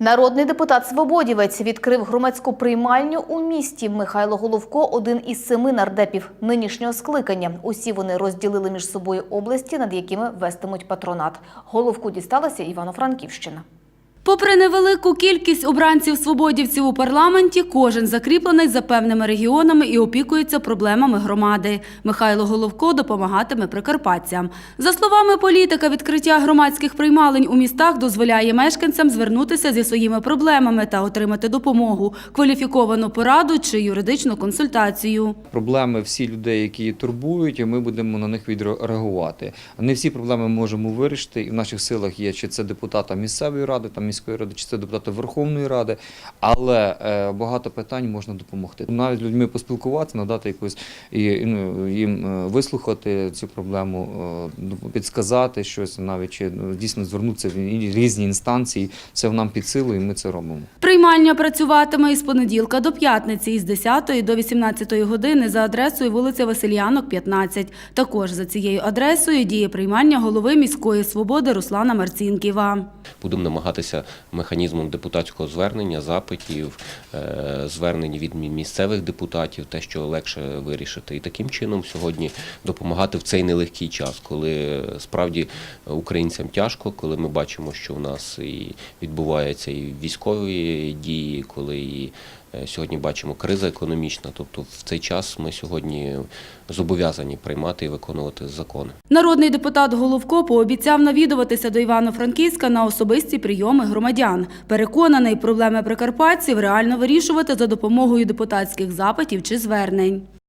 Народний депутат Свободівець відкрив громадську приймальню у місті. Михайло Головко – один із семи нардепів нинішнього скликання. Усі вони розділили між собою області, над якими вестимуть патронат. Головку дісталася Івано-Франківщина. Попри невелику кількість обранців-свободівців у парламенті, кожен закріплений за певними регіонами і опікується проблемами громади. Михайло Головко допомагатиме прикарпатцям. За словами політика, відкриття громадських приймалень у містах дозволяє мешканцям звернутися зі своїми проблемами та отримати допомогу, кваліфіковану пораду чи юридичну консультацію. проблеми всі людей, які турбують, і ми будемо на них відреагувати. Не всі проблеми можемо вирішити, і в наших силах є чи це депутата місцевої ради, там міської ради, чи це депутата Верховної Ради, але е, багато питань можна допомогти. Навіть з людьми поспілкуватися, надати якусь і, ну, їм е, вислухати цю проблему, е, підсказати щось, навіть чи ну, дійсно звернутися в різні інстанції. Це нам під силу, і ми це робимо. Приймальня працюватиме із понеділка до п'ятниці із 10 до 18 години за адресою вулиця Васильянок, 15. Також за цією адресою діє приймальня голови міської свободи Руслана Марцінківа. Будемо намагатися механізмом депутатського звернення, запитів, е, звернень від місцевих депутатів, те, що легше вирішити. І таким чином сьогодні допомагати в цей нелегкий час, коли справді українцям тяжко, коли ми бачимо, що в нас і відбуваються і військові дії, коли і е, сьогодні бачимо криза економічна. Тобто в цей час ми сьогодні зобов'язані приймати і виконувати закони. Народний депутат Головко пообіцяв навідуватися до Івано-Франківська на особисті прийоми громадян. Переконаний, проблеми прикарпатців реально вирішувати за допомогою депутатських запитів чи звернень.